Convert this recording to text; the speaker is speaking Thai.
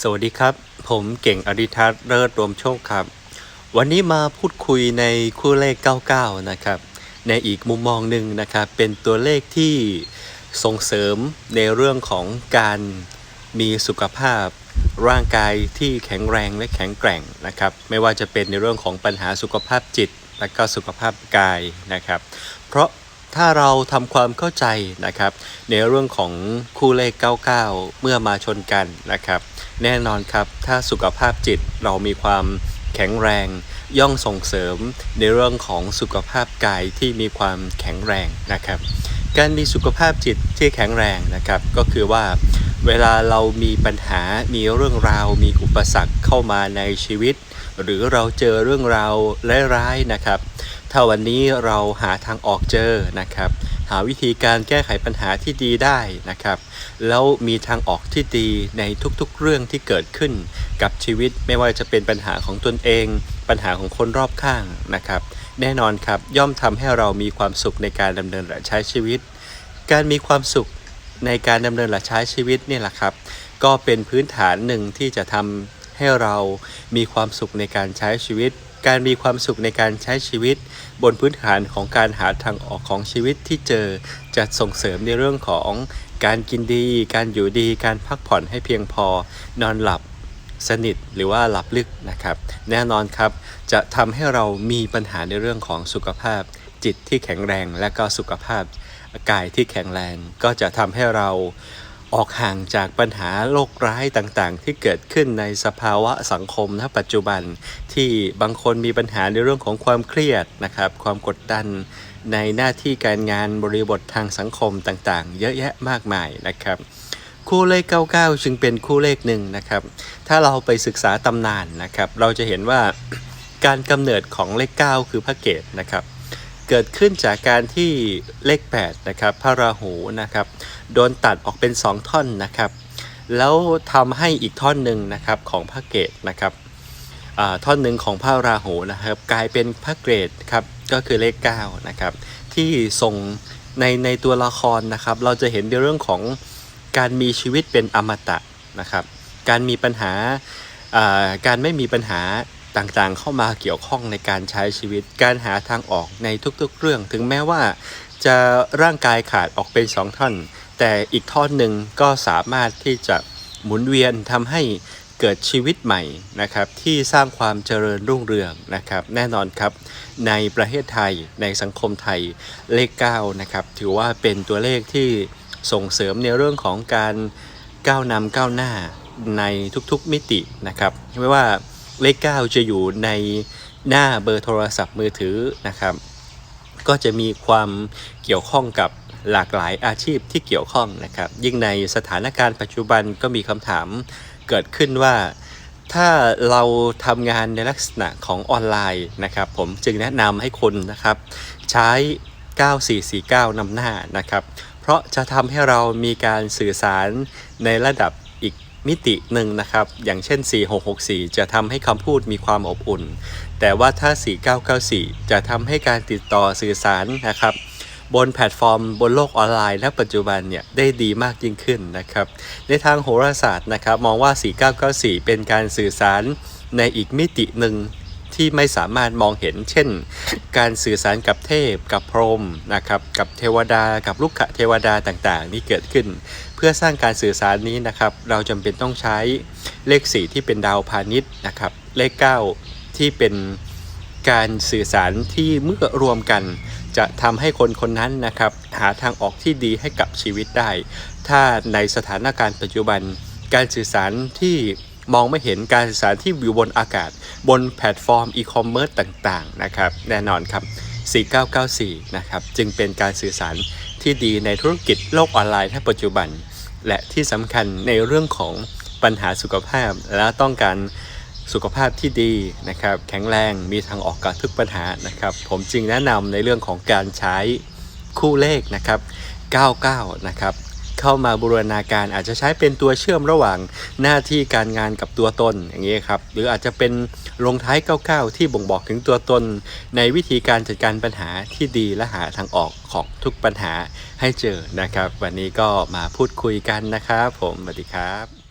สวัสดีครับ ผมเก่งอริทัศน์เลิศรวมโชคครับ วันนี้มาพูดคุยในคู่เลข 99 นะครับ ในอีกมุมมองหนึ่งนะครับ เป็นตัวเลขที่ส่งเสริมในเรื่องของการมีสุขภาพร่างกายที่แข็งแรงและแข็งแกร่งนะครับ ไม่ว่าจะเป็นในเรื่องของปัญหาสุขภาพจิตและก็สุขภาพกายนะครับ เพราะ ถ้าเราทำความเข้าใจนะครับ ในเรื่องของคู่เลข 99 เมื่อมาชนกันนะครับ แน่นอนครับ ถ้าสุขภาพจิตเรามีความแข็งแรง ย่อมส่งเสริมในเรื่องของสุขภาพกายที่มีความแข็งแรงนะครับ การมีสุขภาพจิตที่แข็งแรงนะครับ ก็คือว่าเวลาเรามีปัญหา มีเรื่องราว มีอุปสรรคเข้ามาในชีวิต หรือเราเจอเรื่องราวร้ายๆนะครับ ถ้าวันนี้เราหาทางออกเจอนะครับ หาวิธีการแก้ไขปัญหาที่ดีได้นะครับ แล้วมีทางออกที่ดีในทุกๆเรื่องที่เกิดขึ้นกับชีวิตไม่ว่าจะเป็นปัญหาของตนเอง ปัญหาของคนรอบข้างนะครับ แน่นอนครับย่อมทำให้เรามีความสุขในการดำเนินและใช้ชีวิต การมีความสุขในการดำเนินและใช้ชีวิตนี่แหละครับ ก็เป็นพื้นฐานหนึ่งที่จะทำให้เรามีความสุขในการใช้ชีวิต การมีความสุขในการใช้ชีวิต บนพื้นฐานของการหาทางออกของชีวิตที่เจอจะส่งเสริมในเรื่องของการกินดี การอยู่ดี การพักผ่อนให้เพียงพอ นอนหลับสนิทหรือว่าหลับลึกนะครับ แน่นอนครับ จะทำให้เรามีปัญหาในเรื่องของสุขภาพ จิตที่แข็งแรงและก็สุขภาพกายที่แข็งแรงก็จะทำให้เรา ออกห่างจากปัญหาโรคร้ายต่างๆ ที่เกิดขึ้นในสภาวะสังคมณปัจจุบัน ที่บางคนมีปัญหาในเรื่องของความเครียดนะครับ ความกดดันในหน้าที่การงานบริบททางสังคมต่างๆ เยอะแยะมากมายนะครับ คู่เลข 99 จึงเป็นคู่เลขหนึ่งนะครับ ถ้าเราไปศึกษาตำนานนะครับ เราจะเห็นว่าการกำเนิดของเลข 9 คือพระเกตนะครับ เกิดขึ้นจากการที่เลข8นะครับพระราหูนะครับโดนตัดออกเป็น 2 ท่อนนะครับ แล้วทำให้อีกท่อนหนึ่งนะครับของพระเกตนะครับท่อนหนึ่งของพระราหูนะครับกลายเป็นพระเกตครับก็คือเลข9นะครับที่ส่งในในตัวละครนะครับเราจะเห็นในเรื่องของการมีชีวิตเป็นอมตะนะครับการมีปัญหาการไม่มีปัญหา ต่างๆ เข้ามาเกี่ยวข้องในการใช้ชีวิต การหาทางออกในทุกๆ เรื่อง ถึงแม้ว่า จะร่างกายขาดออกเป็นสองท่อน แต่อีกท่อนหนึ่งก็สามารถที่จะหมุนเวียนทำให้เกิดชีวิตใหม่นะครับที่สร้างความเจริญรุ่งเรืองนะครับ แน่นอนครับ ในประเทศไทยในสังคมไทยเลข9นะครับถือว่าเป็นตัวเลขที่ส่งเสริมในเรื่องของการก้าวนำก้าวหน้าในทุกๆมิตินะครับไม่ว่า เลข 9 จะอยู่ในหน้าเบอร์โทรศัพท์มือถือนะครับ ก็จะมีความเกี่ยวข้องกับหลากหลายอาชีพที่เกี่ยวข้องนะครับ ยิ่งในสถานการณ์ปัจจุบันก็มีคำถามเกิดขึ้นว่าถ้าเราทำงานในลักษณะของออนไลน์นะครับ ผมจึงแนะนำให้คนนะครับใช้ 9449นำหน้านะครับ เพราะจะทำให้เรามีการสื่อสารในระดับอีก มิติหนึ่งนะครับ อย่างเช่น 4664 จะทำให้คำพูดมีความอบอุ่น แต่ว่าถ้า 4994 จะทำให้การติดต่อสื่อสารนะครับบนแพลตฟอร์มบนโลกออนไลน์และปัจจุบันเนี่ยได้ดีมากยิ่งขึ้นนะครับ ในทางโหราศาสตร์นะครับ มองว่า 4994 เป็นการสื่อสารในอีกมิติหนึ่ง ที่ไม่สามารถมองเห็น เช่น การสื่อสารกับเทพ กับพรหมนะครับ กับเทวดา กับลูกขะเทวดาต่างๆที่เกิดขึ้น เพื่อสร้างการสื่อสารนี้นะครับ เราจำเป็นต้องใช้เลข 4 ที่เป็นดาวพาณิชย์นะครับ เลข 9 ที่เป็นการสื่อสารที่เมื่อรวมกัน จะทำให้คนคนนั้นนะครับ หาทางออกที่ดีให้กับชีวิตได้ ถ้าในสถานการณ์ปัจจุบัน การสื่อสารที่ มองไม่เห็นการสื่อสารที่อยู่บนอากาศ บนแพลตฟอร์มอีคอมเมิร์ซต่างๆนะครับแน่นอนครับ 4994 นะครับจึงเป็นการสื่อสารที่ดีในธุรกิจโลกออนไลน์ในปัจจุบัน และที่สำคัญในเรื่องของปัญหาสุขภาพ และต้องการสุขภาพที่ดีนะครับแข็งแรงมีทางออกกับทุกปัญหานะครับ ผมจึงแนะนำในเรื่องของการใช้คู่เลขนะครับ 99 นะครับ เข้ามาบูรณาการอาจจะใช้เป็นตัวเชื่อมระหว่างหน้าที่การงานกับตัวตนอย่างนี้ครับหรืออาจจะเป็นลงท้าย99ที่บ่งบอกถึงตัวตน ในวิธีการจัดการปัญหาที่ดีและหาทางออกของทุกปัญหาให้เจอนะครับ วันนี้ก็มาพูดคุยกันนะครับ ผมสวัสดีครับ